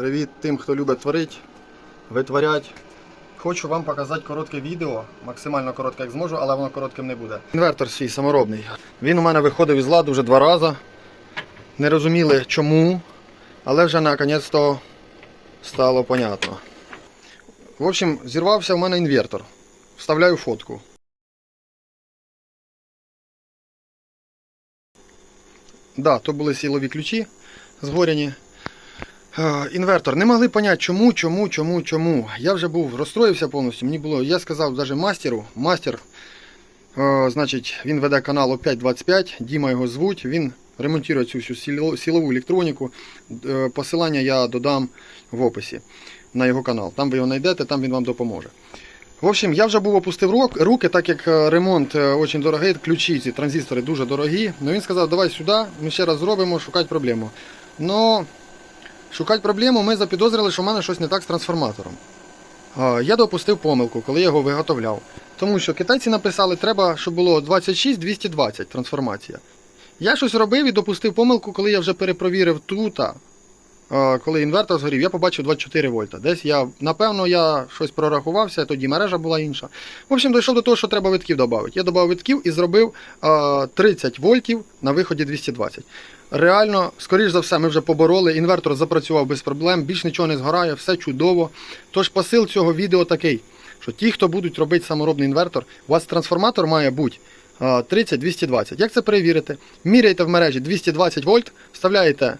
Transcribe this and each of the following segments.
Привіт тим, хто любить творити, витворять. Хочу вам показати коротке відео, максимально коротке, як зможу, але воно коротким не буде. Інвертор свій саморобний. Він у мене виходив із ладу вже два рази. Не розуміли чому, але вже наконець-то стало понятно. В общем, зірвався у мене інвертор. Вставляю фотку. Да, то були силові ключі згоряні. Е, Інвертор. Не могли поняти, чому, чому, чому, чому. Я вже був розстроївся повністю. Мені було, я сказав навіть мастеру, мастер, е, значить, він веде канал О525, Діма його звуть, він ремонтує цю всю силову електроніку. Е, Посилання я додам в описі на його канал. Там ви його знайдете, там він вам допоможе. В общем, я вже був опустив руки, так як ремонт дуже дорогий, ключі, ці транзистори дуже дорогі. Ну він сказав, давай сюди, ми ще раз зробимо, шукати проблему. Но шукати проблему ми запідозрили, що в мене щось не так з трансформатором. Я допустив помилку, коли я його виготовляв. Тому що китайці написали, треба, щоб було 26-220 трансформація. Я щось робив і допустив помилку, коли я вже перепровірив тут, а, коли інвертор згорів, я побачив 24 вольта. Десь я, напевно, я щось прорахувався, тоді мережа була інша. В общем, дійшов до того, що треба витків додати. Я додав витків і зробив 30 вольтів на виході 220. Реально, скоріш за все, ми вже побороли. Інвертор запрацював без проблем, більш нічого не згорає, все чудово. Тож посил цього відео такий, що ті, хто будуть робити саморобний інвертор, у вас трансформатор має бути 30-220. Як це перевірити? Міряєте в мережі 220 вольт, вставляєте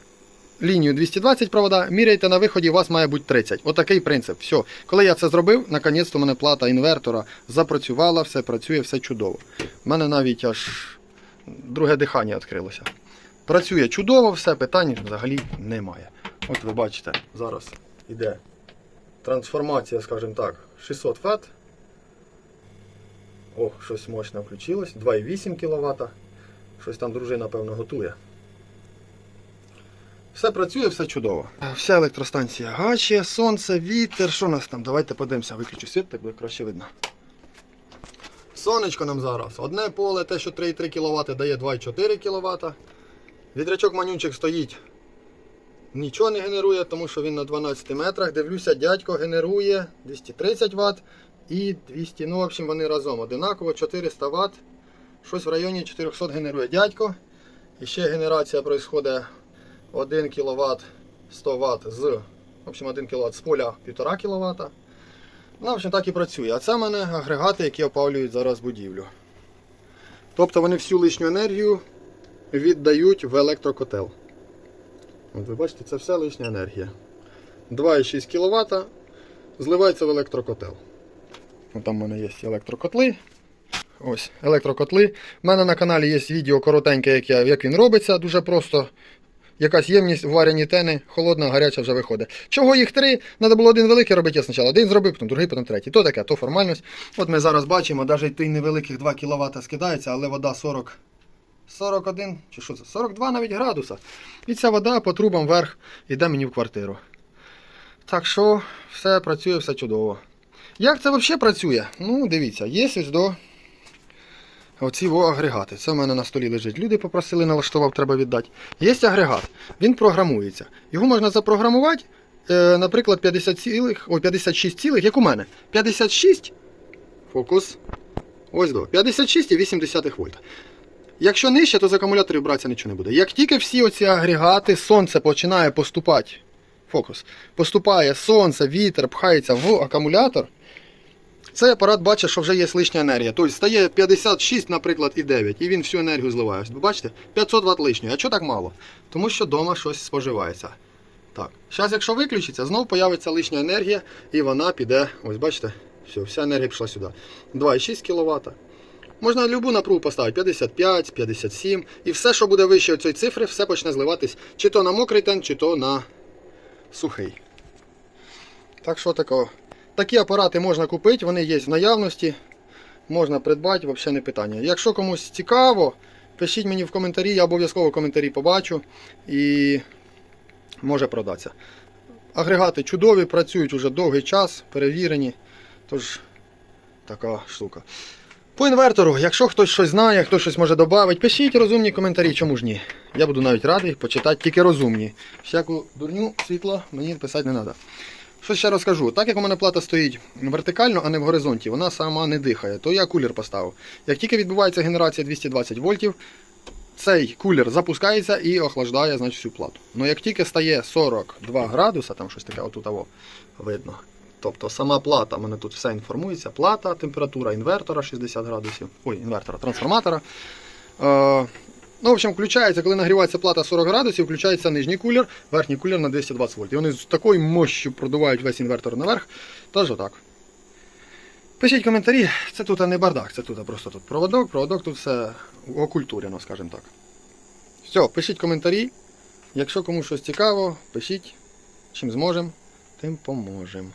лінію 220 провода, міряєте на виході, у вас має бути 30. Отакий принцип. Все. Коли я це зробив, наконець-то у мене плата інвертора запрацювала, все працює, все чудово. У мене навіть аж друге дихання відкрилося. Працює чудово, все, питань взагалі немає. От ви бачите, зараз іде трансформація, скажімо так, 600 Вт. О, щось мощно включилось. 2,8 кВт. Щось там дружина, певно, готує. Все працює, все чудово. Вся електростанція гаче, сонце, вітер. Що у нас там? Давайте подивимося, виключу світ, так буде краще видно. Сонечко нам зараз. Одне поле, те, що 3,3 кВт дає 2,4 кВт. Вітрячок манючик стоїть. Нічого не генерує, тому що він на 12 метрах. Дивлюся, дядько генерує 230 Вт і 200. Ну, в общем, вони разом одинаково 400 Вт. Щось в районі 400 генерує дядько. І ще генерація відбувається 1 кВт 100 Вт з в общем, 1 кВт з поля 1,5 кВт. Ну, в общем, так і працює. А це в мене агрегати, які опалюють зараз будівлю. Тобто вони всю лишню енергію віддають в електрокотел. От ви бачите, це все лишня енергія. 2,6 кВт зливається в електрокотел. От там в мене є електрокотли. Ось, електрокотли. У мене на каналі є відео коротеньке, як, я, як він робиться, дуже просто. Якась ємність варені тени, холодна, гаряча вже виходить. Чого їх три? Треба було один великий робити я спочатку. Один зробив, потім другий, потім третій. То таке, то формальність. От ми зараз бачимо, навіть той невеликих 2 кВт скидається, але вода 40, 41 чи що це? 42 навіть градуса. І ця вода по трубам вверх йде мені в квартиру. Так що все працює, все чудово. Як це взагалі працює? Ну, дивіться, є ось до оці во агрегати. Це в мене на столі лежить. Люди попросили, налаштував, треба віддати. Є агрегат, він програмується. Його можна запрограмувати, е, наприклад, 50 цілих, ой, 56 цілих, як у мене. 56. Фокус. Ось до. 56,8 вольта. Якщо нижче, то з акумуляторів братися нічого не буде. Як тільки всі оці агрегати, сонце починає поступати, фокус, поступає сонце, вітер, пхається в акумулятор, цей апарат бачить, що вже є лишня енергія. Тобто стає 56, наприклад, і 9, і він всю енергію зливає. Ви бачите? 500 Вт лишньої. А чого так мало? Тому що вдома щось споживається. Так. Зараз, якщо виключиться, знову появиться лишня енергія, і вона піде. Ось бачите, все, вся енергія пішла сюди. 2,6 кВт. Можна любу напругу поставити 55, 57. І все, що буде вище цієї цифри, все почне зливатись чи то на мокрий тен, чи то на сухий. Так що такого. Такі апарати можна купити, вони є в наявності. Можна придбати, взагалі не питання. Якщо комусь цікаво, пишіть мені в коментарі, я обов'язково коментарі побачу і може продатися. Агрегати чудові, працюють уже довгий час, перевірені. Тож, така штука. По інвертору, якщо хтось щось знає, хтось щось може додати, пишіть розумні коментарі, чому ж ні. Я буду навіть радий почитати тільки розумні. Всяку дурню світло мені писати не треба. Що ще розкажу? Так як у мене плата стоїть вертикально, а не в горизонті, вона сама не дихає, то я кулер поставив. Як тільки відбувається генерація 220 вольтів, цей кулер запускається і охлаждає значить, всю плату. Ну як тільки стає 42 градуса, там щось таке отут аво, видно. Тобто сама плата, в мене тут все інформується. Плата, температура інвертора 60 градусів. Ой, інвертора, трансформатора. Ну, в общем, включається, коли нагрівається плата 40 градусів, включається нижній кулер, верхній кулер на 220 вольт. І вони з такою мощю продувають весь інвертор наверх. Тож отак. Пишіть коментарі, це тут не бардак, це тут просто тут проводок, проводок тут все окультурено, скажімо так. Все, пишіть коментарі. Якщо комусь щось цікаво, пишіть. Чим зможемо, тим поможемо.